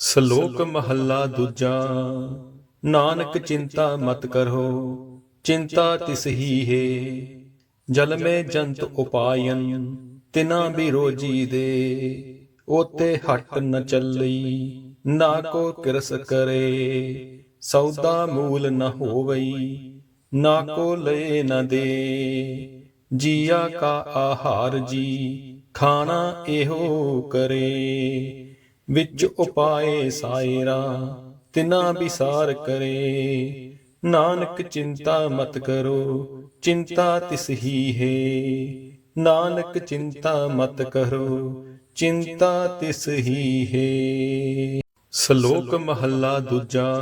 ਸ਼ਲੋਕ ਮਹੱਲਾ ਦੂਜਾ, ਨਾਨਕ ਚਿੰਤਾ ਮਤ ਕਰੋ, ਚਿੰਤਾ ਤਿਸ ਹੀ ਹੈ। ਜਲ ਮੇ ਜੰਤ ਉਪਾਇਨ ਤਿਨਾ ਵੀ ਰੋਜੀ ਦੇ। ਓਤੇ ਹਟ ਨ ਚੱਲੀ, ਨਾ ਕੋ ਕਿਰਸ ਕਰੇ। ਸੌਦਾ ਮੂਲ ਨ ਹੋਵਈ, ਨਾ ਕੋ ਲਏ ਨ ਦੇ। ਜੀਆ ਕਾ ਆਹਾਰ ਜੀ, ਖਾਣਾ ਇਹੋ ਕਰੇ। ਵਿੱਚ ਉਪਾਏ ਸਾਇਰਾ, ਤਿਨਾ ਵਿਸਾਰ ਕਰੇ। ਨਾਨਕ ਚਿੰਤਾ ਮਤ ਕਰੋ, ਚਿੰਤਾ ਤਿਸ ਹੀ ਹੈ। ਨਾਨਕ ਚਿੰਤਾ ਮਤ ਕਰੋ, ਚਿੰਤਾ ਤਿਸ ਹੀ ਹੈ। ਸ਼ਲੋਕ ਮਹੱਲਾ ਦੂਜਾ,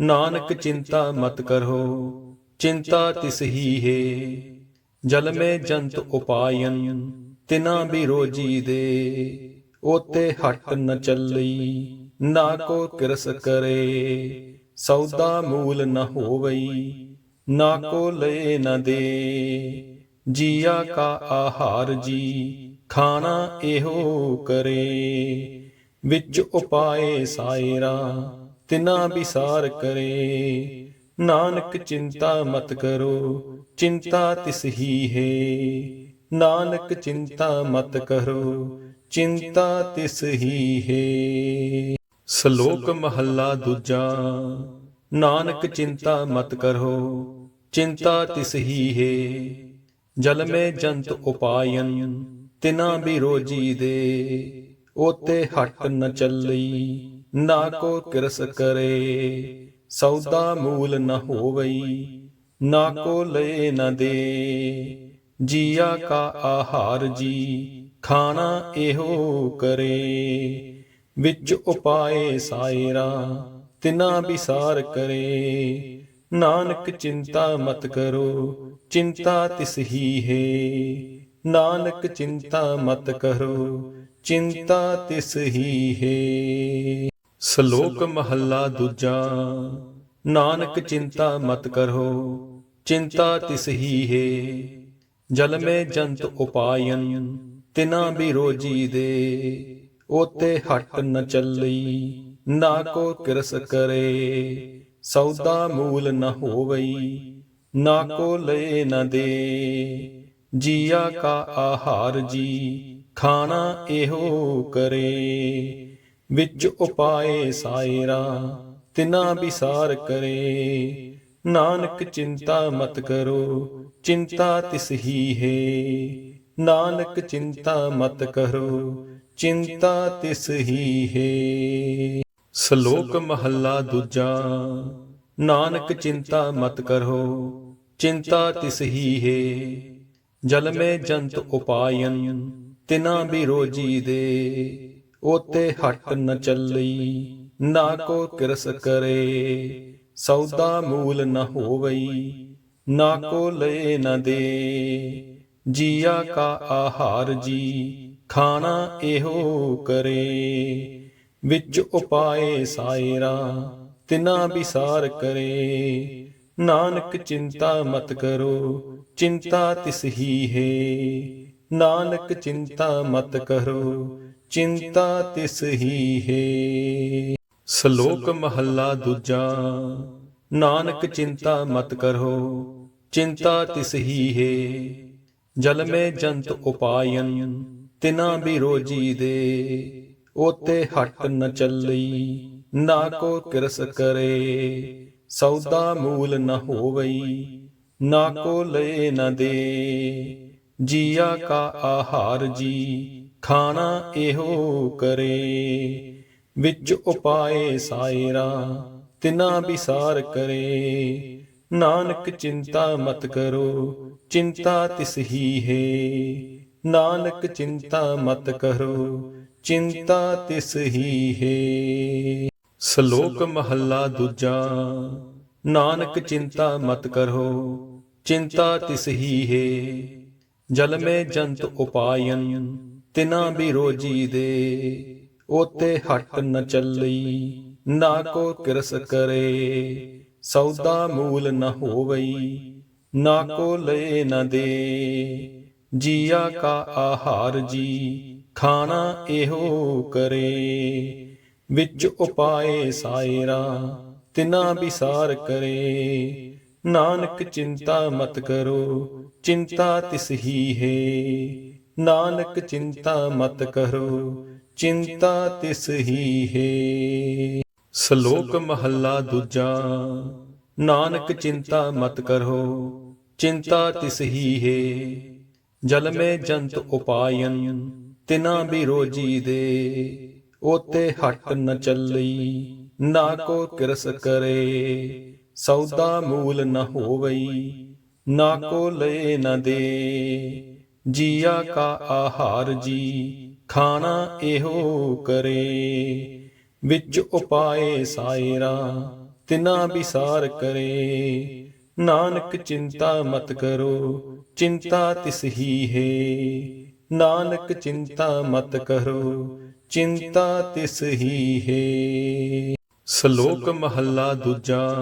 ਨਾਨਕ ਚਿੰਤਾ ਮਤ ਕਰੋ, ਚਿੰਤਾ ਤਿਸ ਹੀ ਹੈ। ਜਲ ਮੇ ਜੰਤ ਉਪਾਇਨ, ਤਿਨਾ ਵੀ ਰੋਜੀ ਦੇ। ਓਤੇ ਹਟ ਨ ਚੱਲੀ ਨਾ ਕੋ ਕਿਰਸ ਕਰੇ। ਸੌਦਾ ਮੂਲ ਨ ਹੋਵਈ ਨਾ ਕੋ ਲਏ ਨ ਦੇ। ਜੀਆ ਕਾ ਆਹਾਰ ਜੀ ਖਾਣਾ ਇਹੋ ਕਰੇ। ਵਿੱਚ ਉਪਾਏ ਸਾਇਰਾ ਤਿਨਾ ਵਿਸਾਰ ਕਰੇ। ਨਾਨਕ ਚਿੰਤਾ ਮਤ ਕਰੋ ਚਿੰਤਾ ਤਿਸ ਹੀ ਹੈ ਨਾਨਕ ਚਿੰਤਾ ਮਤ ਕਰੋ ਚਿੰਤਾ ਤਿਸ ਹੀ ਹੈ। ਸ਼ਲੋਕ ਮਹੱਲਾ ਦੂਜਾ, ਨਾਨਕ ਚਿੰਤਾ ਮਤ ਕਰੋ, ਚਿੰਤਾ ਤਿਸ ਹੀ ਹੈ। ਜਲ ਮੇ ਜੰਤ ਉਪਾਇਨ, ਤਿਨਾ ਵੀ ਰੋਜੀ ਦੇ, ਓਤੇ ਹਟ ਨ ਚੱਲੀ, ਨਾ ਕੋ ਕਿਰਸ ਕਰੇ। ਸੌਦਾ ਮੂਲ ਨ ਹੋਵਈ, ਨਾ ਕੋ ਲਏ ਨ ਦੇ, ਜੀਆ ਕਾ ਆਹਾਰ ਜੀ ਖਾਣਾ ਇਹੋ ਕਰੇ। ਵਿੱਚ ਉਪਾਏ ਸਾਇਰਾ ਤਿਨਾ ਵਿਸਾਰ ਕਰੇ। ਨਾਨਕ ਚਿੰਤਾ ਮਤ ਕਰੋ ਚਿੰਤਾ ਤਿਸ ਹੀ ਹੈ ਨਾਨਕ ਚਿੰਤਾ ਮਤ ਕਰੋ ਚਿੰਤਾ ਤਿਸ ਹੀ ਹੈ ਸ਼ਲੋਕ ਮਹੱਲਾ ਦੂਜਾ ਨਾਨਕ ਚਿੰਤਾ ਮਤ ਕਰੋ ਚਿੰਤਾ ਤਿਸ ਹੀ ਹੈ ਜਲ ਮੇ ਜੰਤ ਉਪਾਇਨ ਤਿਨਾ ਵੀ ਰੋਜੀ ਦੇ ਓਤੇ ਹਟ ਨ ਚੱਲੀ, ਨਾ ਕੋ ਕਿਰਸ ਕਰੇ, ਸੌਦਾ ਮੂਲ ਨ ਹੋਵਈ, ਨਾ ਕੋ ਲਏ ਨ ਦੇ। ਜੀਆ ਕਾ ਆਹਾਰ ਜੀ, ਖਾਣਾ ਇਹੋ ਕਰੇ। ਵਿੱਚ ਉਪਾਏ ਸਾਇਰਾ, ਤਿਨਾ ਵਿਸਾਰ ਕਰੇ। ਨਾਨਕ ਚਿੰਤਾ ਮਤ ਕਰੋ, ਚਿੰਤਾ ਤਿਸ ਹੀ ਹੈ। ਨਾਨਕ ਚਿੰਤਾ ਮਤ ਕਰੋ, ਚਿੰਤਾ ਤਿਸ ਹੀ ਹੈ। ਸ਼ਲੋਕ ਮਹੱਲਾ ਦੂਜਾ, ਨਾਨਕ ਚਿੰਤਾ ਮਤ ਕਰੋ, ਚਿੰਤਾ ਤਿਸ ਹੀ ਹੈ। ਜਲ ਮੇ ਜੰਤ ਉਪਾਇਨ ਤਿਨਾ ਵੀ ਰੋਜੀ ਦੇ। ਓਤੇ ਹਟ ਨ ਚੱਲਈ ਨਾ ਕੋ ਕਿਰਸ ਕਰੇ। ਸੌਦਾ ਮੂਲ ਨ ਹੋਵਈ, ਨਾ ਕੋ ਲਏ ਨ ਦੇ। ਜੀਆ ਕਾ ਆਹਾਰ ਜੀ, ਖਾਣਾ ਇਹੋ ਕਰੇ। ਵਿੱਚ ਉਪਾਏ ਸਾਇਰਾ, ਤਿਨਾ ਵਿਸਾਰ ਕਰੇ। ਨਾਨਕ ਚਿੰਤਾ ਮਤ ਕਰੋ, ਚਿੰਤਾ ਤਿਸ ਹੀ ਹੈ। ਨਾਨਕ ਚਿੰਤਾ ਮਤ ਕਰੋ, ਚਿੰਤਾ ਤਿਸ ਹੀ ਹੈ। ਸ਼ਲੋਕ ਮਹੱਲਾ ਦੂਜਾ, ਨਾਨਕ ਚਿੰਤਾ ਮਤ ਕਰੋ, ਚਿੰਤਾ ਤਿਸ ਹੀ ਹੈ। ਜਲ ਮੇ ਜੰਤ ਉਪਾਇਨ, ਤਿਨਾ ਵੀ ਰੋਜੀ ਦੇ ਓਤੇ ਹਟ ਨ ਚੱਲੀ, ਨਾ ਕੋ ਕਿਰਸ ਕਰੇ, ਸੌਦਾ ਮੂਲ ਨ ਹੋਵਈ, ਨਾ ਕੋ ਲਏ ਨ ਦੇ, ਜੀਆ ਕਾ ਆਹਾਰ ਜੀ, ਖਾਣਾ ਇਹੋ ਕਰੇ। ਵਿੱਚ ਉਪਾਏ ਸਾਇਰਾ, ਤਿਨਾ ਵਿਸਾਰ ਕਰੇ, ਨਾਨਕ ਚਿੰਤਾ ਮਤ ਕਰੋ ਚਿੰਤਾ ਤਿਸ ਹੀ ਹੈ। ਨਾਨਕ ਚਿੰਤਾ ਮਤ ਕਰੋ, ਚਿੰਤਾ ਤਿਸ ਹੀ ਹੈ। ਸ਼ਲੋਕ ਮਹੱਲਾ ਦੂਜਾ, ਨਾਨਕ ਚਿੰਤਾ ਮਤ ਕਰੋ, ਚਿੰਤਾ ਤਿਸ ਹੀ ਹੈ। ਜਲ ਮੇ ਜੰਤ ਉਪਾਇਨ ਤਿਨਾ ਵੀ ਰੋਜੀ ਦੇ। ਓਤੇ ਹਟ ਨ ਚੱਲਈ ਨਾ ਕੋ ਕਿਰਸ ਕਰੇ, ਸੌਦਾ ਮੂਲ ਨ ਹੋਵਈ। ਨਾ ਕੋ ਲਏ ਨਾ ਦੇ। ਜੀਆ ਕਾ ਆਹਾਰ ਜੀ, ਖਾਣਾ ਇਹੋ ਕਰੇ। ਵਿੱਚ ਉਪਾਏ ਸਾਇਰਾ, ਤਿਨਾ ਵਿਸਾਰ ਕਰੇ। ਨਾਨਕ ਚਿੰਤਾ ਮਤ ਕਰੋ, ਚਿੰਤਾ ਤਿਸ ਹੀ ਹੈ। ਨਾਨਕ ਚਿੰਤਾ ਮਤ ਕਰੋ, ਚਿੰਤਾ ਤਿਸ ਹੀ ਹੈ। ਸ਼ਲੋਕ ਮਹੱਲਾ ਦੂਜਾ। ਨਾਨਕ ਚਿੰਤਾ ਮਤ ਕਰੋ, ਚਿੰਤਾ ਤਿਸ ਹੀ ਹੈ। ਜਲ ਮੇ ਜੰਤ ਉਪਾਇਨ, ਤਿਨਾ ਵੀ ਦੇ। ਓਤੇ ਹਟ ਨ ਚੱਲੀ, ਨਾ ਕੋ ਕਿਰਸ ਕਰੇ। ਸੌਦਾ ਮੂਲ ਨ ਹੋਵਈ, ਨਾ ਕੋ ਲਏ ਨ ਦੇ। ਜੀਆ ਕਾ ਆਹਾਰ ਜੀ, ਖਾਣਾ ਇਹੋ ਕਰੇ। ਵਿੱਚ ਉਪਾਏ ਸਾਇਰਾ ਤਿਨਾ ਵਿਸਾਰ ਕਰੇ। ਨਾਨਕ ਚਿੰਤਾ ਮਤ ਕਰੋ, ਚਿੰਤਾ ਤਿਸ ਹੀ ਹੈ। ਨਾਨਕ ਚਿੰਤਾ ਮਤ ਕਰੋ, ਚਿੰਤਾ ਤਿਸ ਹੀ ਹੈ। ਸ਼ਲੋਕ ਮਹੱਲਾ ਦੂਜਾ,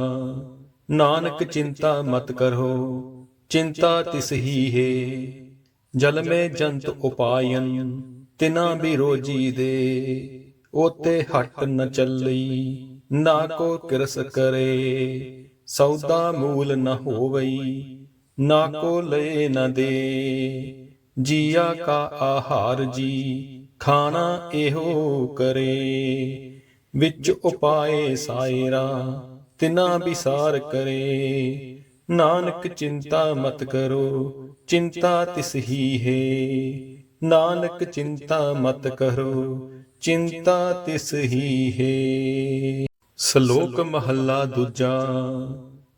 ਨਾਨਕ ਚਿੰਤਾ ਮਤ ਕਰੋ, ਚਿੰਤਾ ਤਿਸ ਹੀ ਹੈ। ਜਲ ਮੇ ਜੰਤ ਉਪਾਇਨ, ਤਿਨਾ ਵੀ ਰੋਜੀ ਦੇ ਓਤੇ ਹਟ ਨ ਚੱਲੀ ਨਾ ਕੋ ਕਿਰਸ ਕਰੇ, ਸੌਦਾ ਮੂਲ ਨ ਹੋਵਈ, ਨਾ ਕੋ ਲਏ ਨ ਦੇ। ਜੀਆ ਕਾ ਆਹਾਰ ਜੀ, ਖਾਣਾ ਇਹੋ ਕਰੇ। ਵਿੱਚ ਉਪਾਏ ਸਾਇਰਾ, ਤਿਨਾ ਵਿਸਾਰ ਕਰੇ। ਨਾਨਕ ਚਿੰਤਾ ਮਤ ਕਰੋ, ਚਿੰਤਾ ਤਿਸ ਹੀ ਹੈ। ਨਾਨਕ ਚਿੰਤਾ ਮਤ ਕਰੋ, ਚਿੰਤਾ ਤਿਸ ਹੀ ਹੈ। ਸ਼ਲੋਕ ਮਹੱਲਾ ਦੂਜਾ,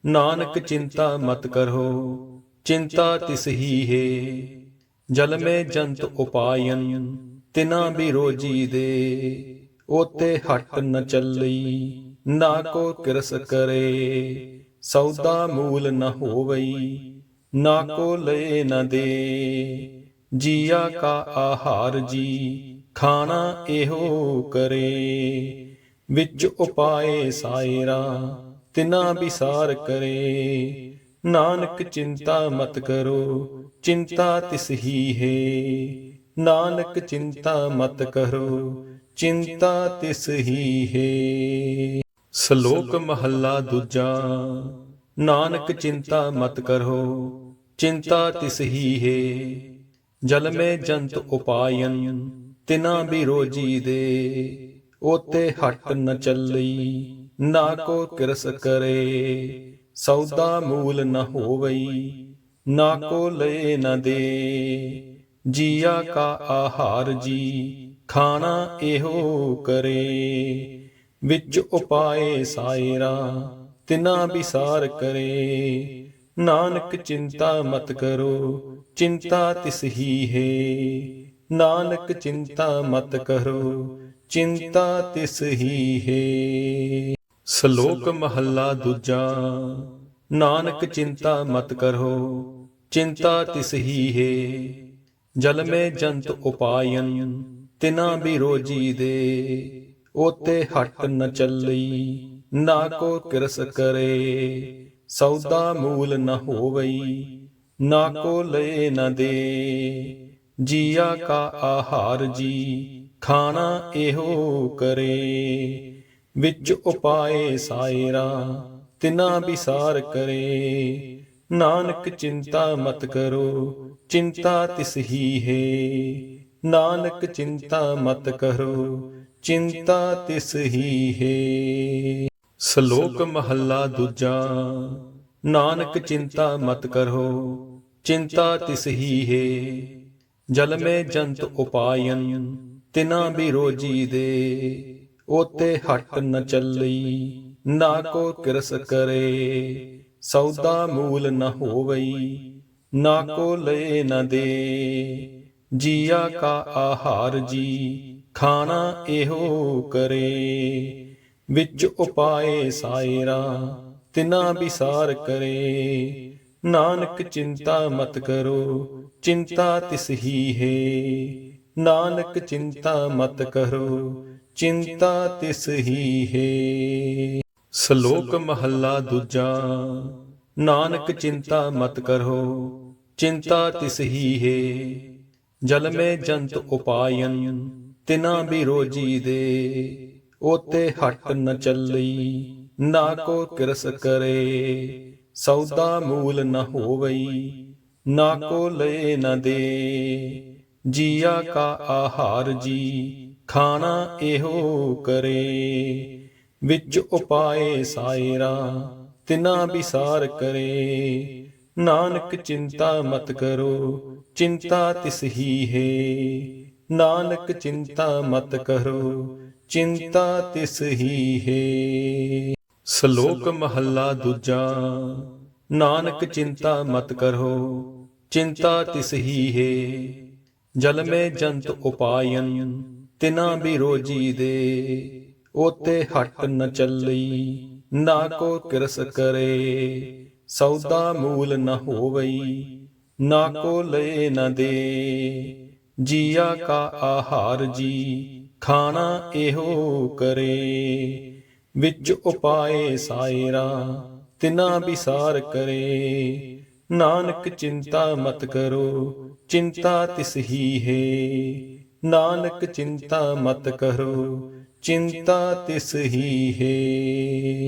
ਨਾਨਕ ਚਿੰਤਾ ਮਤ ਕਰੋ, ਚਿੰਤਾ ਤਿਸ ਹੀ ਹੈ। ਜਲ ਮੇ ਜੰਤ ਉਪਾਇਨ, ਤਿਨਾ ਵੀ ਰੋਜੀ ਦੇ। ਓਤੇ ਹਟ ਨ ਚੱਲੀ, ਨਾ ਕੋ ਕਿਰਸ ਕਰੇ। ਸੌਦਾ ਮੂਲ ਨ ਹੋਵਈ, ਨਾ ਕੋ ਲਏ ਨ ਦੇ। ਜੀਆ ਕਾ ਆਹਾਰ ਜੀ, ਖਾਣਾ ਇਹੋ ਕਰੇ। ਵਿੱਚ ਉਪਾਏ ਸਾਇਰਾ, ਤਿਨਾ ਵਿਸਾਰ ਕਰੇ। ਨਾਨਕ ਚਿੰਤਾ ਮਤ ਕਰੋ, ਚਿੰਤਾ ਤਿਸ ਹੀ ਹੈ। ਨਾਨਕ ਚਿੰਤਾ ਮਤ ਕਰੋ, ਚਿੰਤਾ ਤਿਸ ਹੀ ਹੈ। ਸ਼ਲੋਕ ਮਹੱਲਾ ਦੂਜਾ, ਨਾਨਕ ਚਿੰਤਾ ਮਤ ਕਰੋ, ਚਿੰਤਾ ਤਿਸ ਹੀ ਹੈ। ਜਲ ਮੇ ਜੰਤ ਉਪਾਇਨ, ਤਿਨਾ ਵੀ ਰੋਜੀ ਦੇ। ਓਤੇ ਹਟ ਨ ਚੱਲੀ ਨਾ ਕੋ ਕਿਰਸ ਕਰੇ ਸੌਦਾ ਮੂਲ ਨ ਹੋਵਈ ਨਾ ਕੋ ਲਏ ਨ ਦੇ। ਜੀਆ ਕਾ ਆਹਾਰ ਜੀ ਖਾਣਾ ਇਹੋ ਕਰੇ। ਵਿੱਚ ਉਪਾਏ ਸਾਇਰਾ ਤਿਨਾ ਵਿਸਾਰ ਕਰੇ। ਨਾਨਕ ਚਿੰਤਾ ਮਤ ਕਰੋ ਚਿੰਤਾ ਤਿਸ ਹੀ ਹੈ ਨਾਨਕ ਚਿੰਤਾ ਮਤ ਕਰੋ ਚਿੰਤਾ ਤਿਸ ਹੀ ਹੈ। ਸ਼ਲੋਕ ਮਹੱਲਾ ਦੂਜਾ, ਨਾਨਕ ਚਿੰਤਾ ਮਤ ਕਰੋ, ਚਿੰਤਾ ਤਿਸ ਹੀ ਹੈ। ਜਲ ਮੇ ਜੰਤ ਉਪਾਇਨ, ਤਿਨਾ ਵੀ ਰੋਜੀ ਦੇ। ਓਤੇ ਹਟ ਨ ਚੱਲਈ ਨਾ ਕੋ ਕਿਰਸ ਕਰੇ। ਸੌਦਾ ਮੂਲ ਨ ਹੋਵਈ, ਨਾ ਕੋ ਲਏ ਨ ਦੇ। ਜੀਆ ਕਾ ਆਹਾਰ ਜੀ ਖਾਣਾ ਇਹੋ ਕਰੇ। ਵਿੱਚ ਉਪਾਏ ਸਾਇਰਾ ਤਿਨਾ ਵਿਸਾਰ ਕਰੇ। ਨਾਨਕ ਚਿੰਤਾ ਮਤ ਕਰੋ ਚਿੰਤਾ ਤਿਸ ਹੀ ਹੈ ਨਾਨਕ ਚਿੰਤਾ ਮਤ ਕਰੋ ਚਿੰਤਾ ਤਿਸ ਹੀ ਹੈ ਸ਼ਲੋਕ ਮਹੱਲਾ ਦੂਜਾ ਨਾਨਕ ਚਿੰਤਾ ਮਤ ਕਰੋ ਚਿੰਤਾ ਤਿਸ ਹੀ ਹੈ ਜਲ ਮੇ ਜੰਤ ਉਪਾਇਨ ਤਿਨਾ ਵੀ ਰੋਜੀ ਦੇ ਓਤੇ ਹਟ ਨ ਚੱਲਈ ਨਾ ਕੋ ਕਿਰਸ ਕਰੇ, ਸੌਦਾ ਮੂਲ ਨ ਹੋਵਈ, ਨਾ ਕੋ ਲਏ ਨ ਦੇ। ਜੀਆ ਕਾ ਆਹਾਰ ਜੀ, ਖਾਣਾ ਇਹੋ ਕਰੇ। ਵਿੱਚ ਉਪਾਏ ਸਾਇਰਾ, ਤਿਨਾ ਵਿਸਾਰ ਕਰੇ। ਨਾਨਕ ਚਿੰਤਾ ਮਤ ਕਰੋ, ਚਿੰਤਾ ਤਿਸ ਹੀ ਹੈ। ਨਾਨਕ ਚਿੰਤਾ ਮਤ ਕਰੋ, ਚਿੰਤਾ ਤਿਸ ਹੀ ਹੈ। ਸ਼ਲੋਕ ਮਹੱਲਾ ਦੂਜਾ, ਨਾਨਕ ਚਿੰਤਾ ਮਤ ਕਰੋ, ਚਿੰਤਾ ਤਿਸ ਹੀ ਹੈ। ਜਲ ਮੇ ਜੰਤ ਉਪਾਇਨ ਤਿਨਾ ਵੀ ਰੋਜੀ ਦੇ ਉਤੇ ਹਟ ਨ ਚੱਲਈ ਨਾ ਕੋ ਕਿਰਸ ਕਰੇ। ਸੌਦਾ ਮੂਲ ਨ ਹੋਵਈ, ਨਾ ਕੋ ਲਏ ਨ ਦੇ। ਜੀਆ ਕਾ ਆਹਾਰ ਜੀ, ਖਾਣਾ ਇਹੋ ਕਰੇ। ਵਿੱਚ ਉਪਾਏ ਸਾਇਰਾ, ਤਿਨਾ ਵਿਸਾਰ ਕਰੇ। ਨਾਨਕ ਚਿੰਤਾ ਮਤ ਕਰੋ, ਚਿੰਤਾ ਤਿਸ ਹੀ ਹੈ। ਨਾਨਕ ਚਿੰਤਾ ਮਤ ਕਰੋ, ਚਿੰਤਾ ਤਿਸ ਹੀ ਹੈ। ਸ਼ਲੋਕ ਮਹੱਲਾ ਦੂਜਾ, ਨਾਨਕ ਚਿੰਤਾ ਮਤ ਕਰੋ, ਚਿੰਤਾ ਤਿਸ ਹੀ ਹੈ। ਜਲ ਮੇ ਜੰਤ ਉਪਾਇਨ, ਤਿਨਾ ਵੀ ਰੋਜੀ ਦੇ, ਉਤੇ ਹਟ ਨ ਚੱਲੀ, ਨਾ ਕੋ ਕਿਰਸ ਕਰੇ, ਸੌਦਾ ਮੂਲ ਨ ਹੋਵਈ, ਨਾ ਕੋ ਲਏ ਨ ਦੇ, ਜੀਆ ਕਾ ਆਹਾਰ ਜੀ, ਖਾਣਾ ਇਹੋ ਕਰੇ। ਵਿੱਚ ਉਪਾਏ ਸਾਇਰਾ, ਤਿਨਾ ਵਿਸਾਰ ਕਰੇ, ਨਾਨਕ ਚਿੰਤਾ ਮਤ ਕਰੋ ਚਿੰਤਾ ਤਿਸ ਹੀ ਹੈ। ਨਾਨਕ ਚਿੰਤਾ ਮਤ ਕਰੋ ਚਿੰਤਾ ਤਿਸ ਹੀ ਹੈ।